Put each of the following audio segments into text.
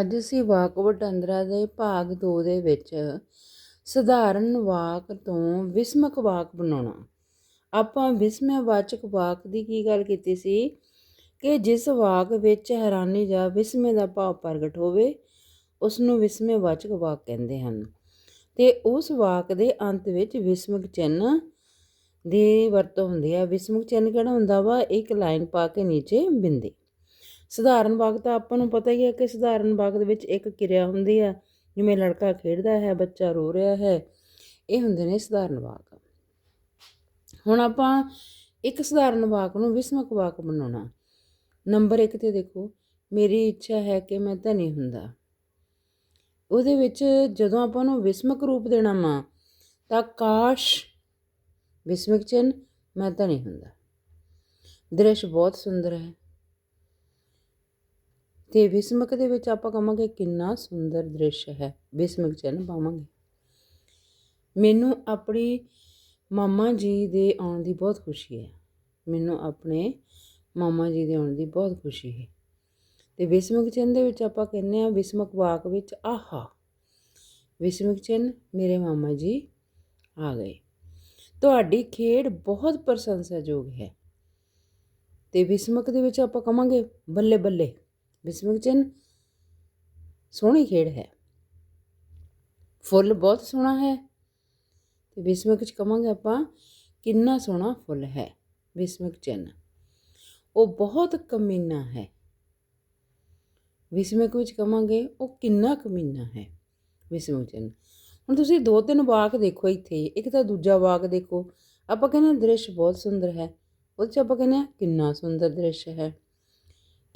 ਅੱਜ ਅਸੀਂ ਵਾਕ ਵਟਾਂਦਰਾ ਦੇ ਭਾਗ 2 ਦੇ ਵਿੱਚ ਸਧਾਰਨ ਵਾਕ ਤੋਂ ਵਿਸਮਕ ਵਾਕ ਬਣਾਉਣਾ। ਆਪਾਂ ਵਿਸਮਯਵਾਚਕ ਵਾਕ ਦੀ ਕੀ ਗੱਲ ਕੀਤੀ ਸੀ? ਕਿ ਜਿਸ ਵਾਕ ਵਿੱਚ ਹੈਰਾਨੀ ਜਾਂ ਵਿਸਮੇ ਦਾ ਭਾਵ ਪ੍ਰਗਟ ਹੋਵੇ ਉਸ ਨੂੰ ਵਿਸਮਯਵਾਚਕ ਵਾਕ ਕਹਿੰਦੇ ਹਨ। ਤੇ ਉਸ ਵਾਕ ਦੇ ਅੰਤ ਵਿੱਚ ਵਿਸਮਕ ਚਿੰਨ੍ਹ ਦੀ ਵਰਤੋਂ ਹੁੰਦੀ ਹੈ। ਵਿਸਮਕ ਚਿੰਨ੍ਹ ਕਿਹੜਾ ਹੁੰਦਾ ਵਾ? ਇੱਕ ਲਾਈਨ ਪਾ ਕੇ ਨੀਚੇ ਬਿੰਦੀ। ਸਧਾਰਨ ਵਾਕ ਤਾਂ ਆਪਾਂ ਨੂੰ ਪਤਾ ਹੀ ਹੈ ਕਿ ਸਧਾਰਨ ਵਾਕ ਦੇ ਵਿੱਚ ਇੱਕ ਕਿਰਿਆ ਹੁੰਦੀ ਆ ਜਿਵੇਂ ਲੜਕਾ ਖੇਡਦਾ ਹੈ, ਬੱਚਾ ਰੋ ਰਿਹਾ ਹੈ, ਇਹ ਹੁੰਦੇ ਨੇ ਸਧਾਰਨ ਵਾਕ ਹੁਣ ਆਪਾਂ ਇੱਕ ਸਧਾਰਨ ਵਾਕ ਨੂੰ ਵਿਸਮਕ ਵਾਕ ਬਣਾਉਣਾ। ਨੰਬਰ 1 ਤੇ ਦੇਖੋ, ਮੇਰੀ ਇੱਛਾ ਹੈ ਕਿ ਮੈਂ ਧਨੀ ਹੁੰਦਾ। ਉਹਦੇ ਵਿੱਚ ਜਦੋਂ ਆਪਾਂ ਨੂੰ ਵਿਸਮਕ ਰੂਪ ਦੇਣਾ ਵਾ ਤਾਂ ਕਾਸ਼ ਵਿਸਮਕ ਚਿੰਨ ਮੈਂ ਧਨੀ ਹੁੰਦਾ। ਦ੍ਰਿਸ਼ ਬਹੁਤ ਸੁੰਦਰ ਹੈ। ਤੇ ਵਿਸਮਕ ਦੇ ਵਿੱਚ ਆਪਾਂ ਕਹਾਂਗੇ ਕਿੰਨਾ ਸੁੰਦਰ ਦ੍ਰਿਸ਼ ਹੈ। ਵਿਸਮਕ ਚਿੰਨ ਪਾਵਾਂਗੇ। ਮੈਨੂੰ ਆਪਣੀ ਮਾਮਾ ਜੀ ਦੇ ਆਉਣ ਦੀ ਬਹੁਤ ਖੁਸ਼ੀ ਹੈ। ਮੈਨੂੰ ਆਪਣੇ ਮਾਮਾ ਜੀ ਦੇ ਆਉਣ ਦੀ ਬਹੁਤ ਖੁਸ਼ੀ ਹੈ। ਤੇ ਵਿਸਮਕ ਚਿੰਨ ਦੇ ਵਿੱਚ ਆਪਾਂ ਕਹਿੰਦੇ ਆ ਵਿਸਮਕ ਵਾਕ ਵਿੱਚ, ਆਹਾ ਵਿਸਮਕ ਚਿੰਨ ਮੇਰੇ ਮਾਮਾ ਜੀ ਆ ਗਏ। ਤੁਹਾਡੀ ਖੇਡ ਬਹੁਤ ਪ੍ਰਸ਼ੰਸਾਯੋਗ ਹੈ। ਤੇ ਵਿਸਮਕ ਦੇ ਵਿੱਚ ਆਪਾਂ ਕਹਾਂਗੇ ਬੱਲੇ ਬੱਲੇ। ਵਿਸਮਕ ਚਿੰਨ ਸੋਹਣੀ ਖੇਡ ਹੈ। ਫੁੱਲ ਬਹੁਤ ਸੋਹਣਾ ਹੈ ਤੇ ਵਿਸਮਕ ਚ ਕਹਾਂਗੇ ਆਪਾਂ ਕਿੰਨਾ ਸੋਹਣਾ ਫੁੱਲ ਹੈ ਵਿਸਮਕ ਚਿੰਨ ਉਹ ਬਹੁਤ ਕਮੀਨਾ ਹੈ। ਵਿਸਮਿਕ ਵਿੱਚ ਕਹਾਂਗੇ ਉਹ ਕਿੰਨਾ ਕਮੀਨਾ ਹੈ ਵਿਸਮਿਕ ਚਿੰਨ ਹੁਣ ਤੁਸੀਂ ਦੋ ਤਿੰਨ ਵਾਕ ਦੇਖੋ ਇੱਥੇ, ਇੱਕ ਤਾਂ ਦੂਜਾ ਵਾਕ ਦੇਖੋ। ਆਪਾਂ ਕਹਿੰਦੇ ਦ੍ਰਿਸ਼ ਬਹੁਤ ਸੁੰਦਰ ਹੈ ਉਹਦੇ ਚ ਆਪਾਂ ਕਹਿੰਦੇ ਕਿੰਨਾ ਸੁੰਦਰ ਦ੍ਰਿਸ਼ ਹੈ।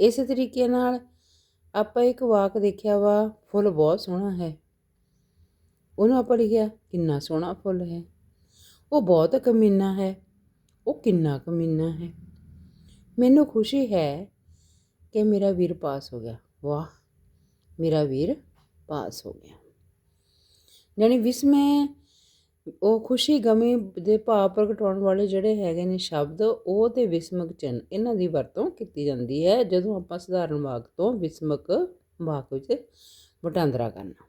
ਇਸੇ ਤਰੀਕੇ ਨਾਲ ਆਪਾਂ ਇੱਕ ਵਾਕ ਦੇਖਿਆ ਵਾ, ਫੁੱਲ ਬਹੁਤ ਸੋਹਣਾ ਹੈ। ਉਹਨੂੰ ਆਪਾਂ ਲਿਖਿਆ, ਕਿੰਨਾ ਸੋਹਣਾ ਫੁੱਲ ਹੈ। ਉਹ ਬਹੁਤ ਕਮੀਨਾ ਹੈ, ਉਹ ਕਿੰਨਾ ਕਮੀਨਾ ਹੈ। ਮੈਨੂੰ ਖੁਸ਼ੀ ਹੈ ਕਿ ਮੇਰਾ ਵੀਰ ਪਾਸ ਹੋ ਗਿਆ। ਵਾਹ, ਮੇਰਾ ਵੀਰ ਪਾਸ ਹੋ ਗਿਆ। ਯਾਨੀ ਵਿਸਮੈ ਉਹ ਖੁਸ਼ੀ ਗਮੀ ਦੇ ਭਾਵ ਪ੍ਰਗਟਾਉਣ ਵਾਲੇ ਜਿਹੜੇ ਹੈਗੇ ਨੇ ਸ਼ਬਦ, ਉਹ ਤੇ ਵਿਸਮਕ ਚਿੰਨ ਇਹਨਾਂ ਦੀ ਵਰਤੋਂ ਕੀਤੀ ਜਾਂਦੀ ਹੈ। ਜਦੋਂ ਆਪਾਂ ਸਧਾਰਨ ਵਾਕ ਤੋਂ ਵਿਸਮਕ ਵਾਕ ਵਿੱਚ ਵਟਾਂਦਰਾ ਕਰਨਾ।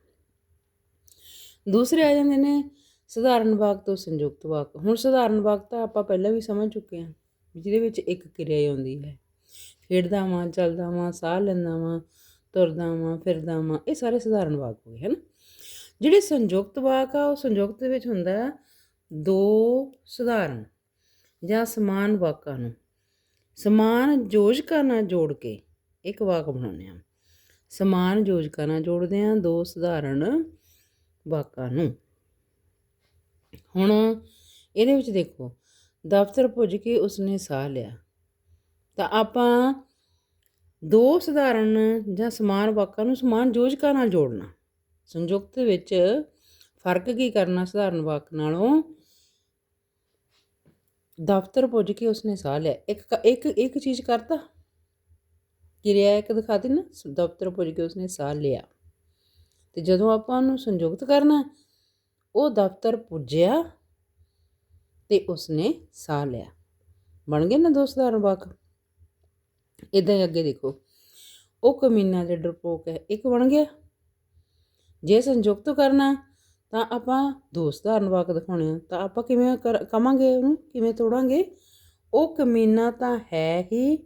ਦੂਸਰੇ ਆ ਜਾਂਦੇ ਨੇ ਸਧਾਰਨ ਵਾਕ ਤੋਂ ਸੰਯੁਕਤ ਵਾਕ। ਹੁਣ ਸਧਾਰਨ ਵਾਕ ਤਾਂ ਆਪਾਂ ਪਹਿਲਾਂ ਵੀ ਸਮਝ ਚੁੱਕੇ ਹਾਂ ਜਿਹਦੇ ਵਿੱਚ ਇੱਕ ਕਿਰਿਆ ਹੀ ਆਉਂਦੀ ਹੈ। ਖੇਡਦਾ ਵਾਂ, ਚੱਲਦਾ ਵਾਂ, ਸਾਹ ਲੈਂਦਾ ਵਾਂ, ਤੁਰਦਾ ਵਾਂ, ਫਿਰਦਾ ਵਾਂ, ਇਹ ਸਾਰੇ ਸਧਾਰਨ ਵਾਕ ਹੋ ਗਏ ਹਨ ਜਿਹੜੇ ਸੰਯੁਕਤ ਵਾਕ ਆ, ਉਹ ਸੰਯੁਕਤ ਦੇ ਵਿੱਚ ਹੁੰਦਾ ਦੋ ਸਧਾਰਨ ਜਾਂ ਸਮਾਨ ਵਾਕਾਂ ਨੂੰ। ਸਮਾਨ ਯੋਜਕਾਂ ਨਾਲ ਜੋੜ ਕੇ ਇੱਕ ਵਾਕ ਬਣਾਉਂਦੇ ਆ ਸਮਾਨ ਯੋਜਕਾਂ ਨਾਲ ਜੋੜਦੇ ਆ ਦੋ ਸਧਾਰਨ ਵਾਕਾਂ ਨੂੰ। ਹੁਣ ਇਹਦੇ ਵਿੱਚ ਦੇਖੋ, ਦਫ਼ਤਰ ਪੁੱਜ ਕੇ ਉਸਨੇ ਸਾਹ ਲਿਆ। ਤਾਂ ਆਪਾਂ ਦੋ ਸਧਾਰਨ ਜਾਂ ਸਮਾਨ ਵਾਕਾਂ ਨੂੰ ਸਮਾਨ ਯੋਜਕਾਂ ਨਾਲ ਜੋੜਨਾ। ਸੰਯੁਕਤ ਵਿੱਚ ਫ਼ਰਕ ਕੀ ਕਰਨਾ ਸਧਾਰਨ ਵਾਕ ਨਾਲੋਂ? ਦਫ਼ਤਰ ਪੁੱਜ ਕੇ ਉਸਨੇ ਸਾਹ ਲਿਆ। ਇੱਕ ਇੱਕ ਇੱਕ ਚੀਜ਼ ਕਰਤਾ? ਕਿਰਿਆ ਇੱਕ ਦਿਖਾ ਨਾ? ਦਫ਼ਤਰ ਪੁੱਜ ਕੇ ਉਸਨੇ ਸਾਹ ਲਿਆ। ਤੇ ਜਦੋਂ ਆਪਾਂ ਉਹਨੂੰ ਸੰਯੁਕਤ ਕਰਨਾ, ਉਹ ਦਫ਼ਤਰ ਪੁੱਜਿਆ ਤੇ ਉਸਨੇ ਸਾਹ ਲਿਆ। ਬਣ ਗਏ ਨਾ ਦੋ ਸਧਾਰਨ ਵਾਕ? ਇਦਾਂ ਹੀ ਅੱਗੇ ਦੇਖੋ। ਉਹ ਕਮੀਨਾ ਤੇ ਡਰਪੋਕ ਹੈ। ਇੱਕ ਬਣ ਗਿਆ। ਜੇ ਸੰਯੁਕਤ ਕਰਨਾ ਤਾਂ ਆਪਾਂ ਦੋ ਸਧਾਰਨ ਵਾਕ ਦਿਖਾਉਣੇ ਆ। ਤਾਂ ਆਪਾਂ ਕਿਵੇਂ ਕਵਾਂਗੇ ਉਹਨੂੰ? ਕਿਵੇਂ ਤੋੜਾਂਗੇ? ਉਹ ਕਮੀਨਾ ਤਾਂ ਹੈ ਹੀ,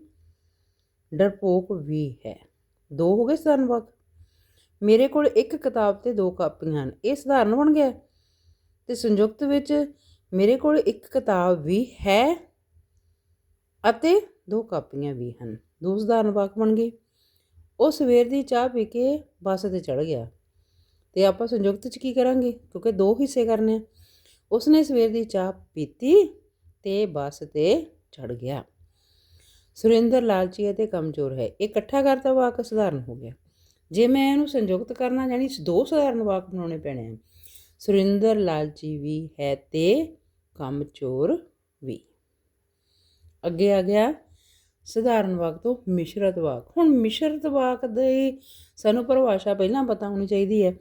ਡਰਪੋਕ ਵੀ ਹੈ। ਦੋ ਹੋ ਗਏ ਸਧਾਰਨ ਵਾਕ। ਮੇਰੇ ਕੋਲ ਇੱਕ ਕਿਤਾਬ ਤੇ ਦੋ ਕਾਪੀਆਂ ਹਨ। ਇਹ ਸਧਾਰਨ ਬਣ ਗਿਆ। ਤੇ ਸੰਯੁਕਤ ਵਿੱਚ ਮੇਰੇ ਕੋਲ ਇੱਕ ਕਿਤਾਬ ਵੀ ਹੈ ਅਤੇ ਦੋ ਕਾਪੀਆਂ ਵੀ ਹਨ। ਦੋ ਸਧਾਰਨ ਵਾਕ ਬਣ ਗਏ। ਉਹ ਸਵੇਰ ਦੀ ਚਾਹ ਪੀ ਕੇ ਬੱਸ ਤੇ ਚੜ ਗਿਆ। ਤੇ ਆਪਾਂ ਸੰਯੁਕਤ ਚ ਕੀ ਕਰਾਂਗੇ? ਕਿਉਂਕਿ ਦੋ ਹਿੱਸੇ ਕਰਨੇ ਆ। ਉਸਨੇ ਸਵੇਰ ਦੀ ਚਾਹ ਪੀਤੀ ਤੇ ਬੱਸ ਤੇ ਚੜ ਗਿਆ। ਸੁਰਿੰਦਰ ਲਾਲਚੀ ਅਤੇ ਕਮਜ਼ੋਰ ਹੈ। ਇਹ ਇਕੱਠਾ ਕਰਤਾ ਵਾਕ ਸਧਾਰਨ ਹੋ ਗਿਆ। ਜੇ ਮੈਂ ਇਹਨੂੰ ਸੰਯੁਕਤ ਕਰਨਾ ਯਾਨੀ ਦੋ ਸਧਾਰਨ ਵਾਕ ਬਣਾਉਣੇ ਪੈਣੇ ਆ। ਸੁਰਿੰਦਰ ਲਾਲਚੀ ਵੀ ਹੈ ਤੇ ਕਮਜ਼ੋਰ ਵੀ। ਅੱਗੇ ਆ ਗਿਆ ਸਧਾਰਨ ਵਾਕ ਤੋਂ ਮਿਸ਼ਰਤ ਵਾਕ। ਹੁਣ ਮਿਸ਼ਰਤ ਵਾਕ ਦੇ ਸਾਨੂੰ ਪਰਿਭਾਸ਼ਾ ਪਹਿਲਾਂ ਪਤਾ ਹੋਣੀ ਚਾਹੀਦੀ ਹੈ।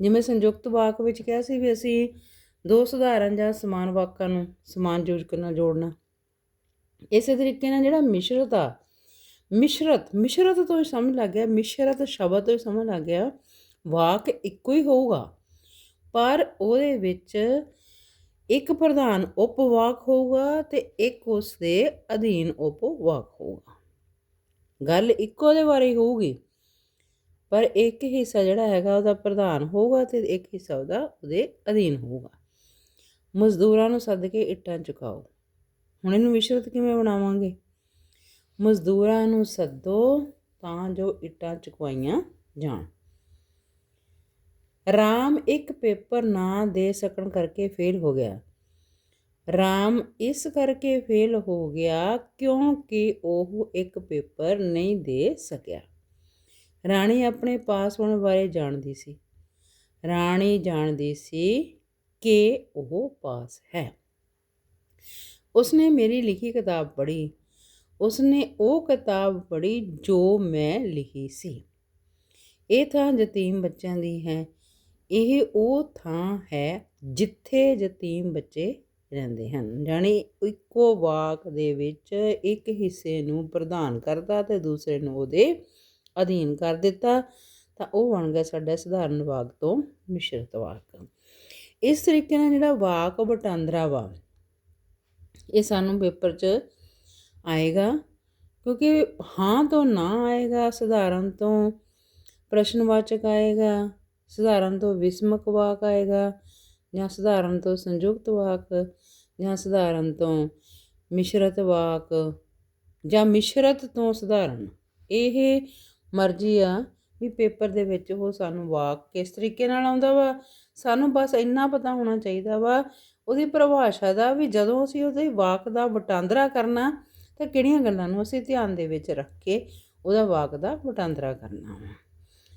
ਜਿਵੇਂ ਸੰਯੁਕਤ ਵਾਕ ਵਿੱਚ ਕਿਹਾ ਸੀ ਵੀ ਅਸੀਂ ਦੋ ਸਧਾਰਨ ਜਾਂ ਸਮਾਨ ਵਾਕਾਂ ਨੂੰ ਸਮਾਨ ਯੋਜਕ ਨਾਲ ਜੋੜਨਾ। ਇਸੇ ਤਰੀਕੇ ਨਾਲ ਜਿਹੜਾ ਮਿਸ਼ਰਤ ਆ, ਮਿਸ਼ਰਤ ਮਿਸ਼ਰਤ ਤੋਂ ਹੀ ਸਮਝ ਲੱਗ ਗਿਆ, ਮਿਸ਼ਰਤ ਸ਼ਬਦ ਤੋਂ ਹੀ ਸਮਝ ਲੱਗ ਗਿਆ, ਵਾਕ ਇੱਕੋ ਹੀ ਹੋਊਗਾ। ਪਰ ਉਹਦੇ ਵਿੱਚ ਇੱਕ ਪ੍ਰਧਾਨ ਉਪਵਾਕ ਹੋਊਗਾ ਤੇ ਇੱਕ ਉਸ ਦੇ ਅਧੀਨ ਉਪਵਾਕ ਹੋਊਗਾ। ਗੱਲ ਇੱਕੋ ਦੇ ਬਾਰੇ ਹੋਊਗੀ, ਪਰ ਇੱਕ ਹਿੱਸਾ ਜਿਹੜਾ ਹੈਗਾ ਉਹਦਾ ਪ੍ਰਧਾਨ ਹੋਊਗਾ ਤੇ ਇੱਕ ਹਿੱਸਾ ਉਹਦਾ ਉਹਦੇ ਅਧੀਨ ਹੋਊਗਾ। ਮਜ਼ਦੂਰਾਂ ਨੂੰ ਸੱਦ ਕੇ ਇੱਟਾਂ ਚੁਕਾਓ। ਹੁਣ ਇਹਨੂੰ ਮਿਸ਼ਰਤ ਕਿਵੇਂ ਬਣਾਵਾਂਗੇ? ਮਜ਼ਦੂਰਾਂ ਨੂੰ ਸੱਦੋ ਤਾਂ ਜੋ ਇੱਟਾਂ ਚੁਕਵਾਈਆਂ ਜਾਣ। ਰਾਮ ਇੱਕ ਪੇਪਰ ਨਾ ਦੇ ਸਕਣ ਕਰਕੇ ਫੇਲ ਹੋ ਗਿਆ। ਰਾਮ ਇਸ ਕਰਕੇ ਫੇਲ ਹੋ ਗਿਆ ਕਿਉਂਕਿ ਉਹ ਇੱਕ ਪੇਪਰ ਨਹੀਂ ਦੇ ਸਕਿਆ। ਰਾਣੀ ਆਪਣੇ ਪਾਸ ਹੋਣ ਬਾਰੇ ਜਾਣਦੀ ਸੀ। ਰਾਣੀ ਜਾਣਦੀ ਸੀ ਕਿ ਉਹ ਪਾਸ ਹੈ। ਉਸਨੇ ਮੇਰੀ ਲਿਖੀ ਕਿਤਾਬ ਪੜ੍ਹੀ। ਉਸਨੇ ਉਹ ਕਿਤਾਬ ਪੜ੍ਹੀ ਜੋ ਮੈਂ ਲਿਖੀ ਸੀ। ਇਹ ਥਾਂ ਯਤੀਮ ਬੱਚਿਆਂ ਦੀ ਹੈ। ਇਹ ਉਹ ਥਾਂ ਹੈ ਜਿੱਥੇ ਯਤੀਮ ਬੱਚੇ ਰਹਿੰਦੇ ਹਨ। ਜਾਣੀ ਇੱਕੋ ਵਾਕ ਦੇ ਵਿੱਚ ਇੱਕ ਹਿੱਸੇ ਨੂੰ ਪ੍ਰਦਾਨ ਕਰਤਾ ਤੇ ਦੂਸਰੇ ਨੂੰ ਉਹਦੇ ਅਧੀਨ ਕਰ ਦਿੱਤਾ, ਤਾਂ ਉਹ ਬਣ ਗਿਆ ਸਾਡਾ ਸਧਾਰਨ ਵਾਕ ਤੋਂ ਮਿਸ਼ਰਤ ਵਾਕ। ਇਸ ਤਰੀਕੇ ਨਾਲ ਜਿਹੜਾ ਵਾਕ ਵਟਾਂਦਰਾ ਵਾ, ਇਹ ਸਾਨੂੰ ਪੇਪਰ 'ਚ ਆਏਗਾ, ਕਿਉਂਕਿ ਹਾਂ ਤੋਂ ਨਾ ਆਏਗਾ, ਸਧਾਰਨ ਤੋਂ ਪ੍ਰਸ਼ਨਵਾਚਕ ਆਏਗਾ ਸਧਾਰਨ ਤੋਂ ਵਿਸਮਕ ਵਾਕ ਆਏਗਾ ਜਾਂ ਸਧਾਰਨ ਤੋਂ ਸੰਯੁਕਤ ਵਾਕ ਜਾਂ ਸਧਾਰਨ ਤੋਂ ਮਿਸ਼ਰਤ ਵਾਕ ਜਾਂ ਮਿਸ਼ਰਤ ਤੋਂ ਸਧਾਰਨ। ਇਹ ਮਰਜ਼ੀ ਆ ਵੀ ਪੇਪਰ ਦੇ ਵਿੱਚ ਉਹ ਸਾਨੂੰ ਵਾਕ ਕਿਸ ਤਰੀਕੇ ਨਾਲ ਆਉਂਦਾ ਵਾ, ਸਾਨੂੰ ਬਸ ਇੰਨਾ ਪਤਾ ਹੋਣਾ ਚਾਹੀਦਾ ਵਾ, ਉਹਦੀ ਪਰਿਭਾਸ਼ਾ ਦਾ ਵੀ ਜਦੋਂ ਅਸੀਂ ਉਹਦੇ ਵਾਕ ਦਾ ਵਟਾਂਦਰਾ ਕਰਨਾ, ਤਾਂ ਕਿਹੜੀਆਂ ਗੱਲਾਂ ਨੂੰ ਅਸੀਂ ਧਿਆਨ ਦੇ ਵਿੱਚ ਰੱਖ ਕੇ ਉਹਦਾ ਵਾਕ ਦਾ ਵਟਾਂਦਰਾ ਕਰਨਾ ਵਾ।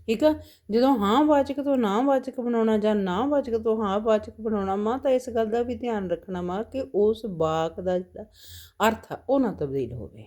ਠੀਕ ਆ? ਜਦੋਂ ਹਾਂ ਵਾਚਕ ਤੋਂ ਨਾ ਵਾਚਕ ਬਣਾਉਣਾ ਜਾਂ ਨਾ ਵਾਚਕ ਤੋਂ ਹਾਂ ਵਾਚਕ ਬਣਾਉਣਾ, ਮਾ, ਤਾਂ ਇਸ ਗੱਲ ਦਾ ਵੀ ਧਿਆਨ ਰੱਖਣਾ ਮਾ ਕਿ ਉਸ ਵਾਕ ਦਾ ਜਿਹੜਾ ਅਰਥ ਆ, ਉਹ ਨਾ ਤਬਦੀਲ ਹੋਵੇ।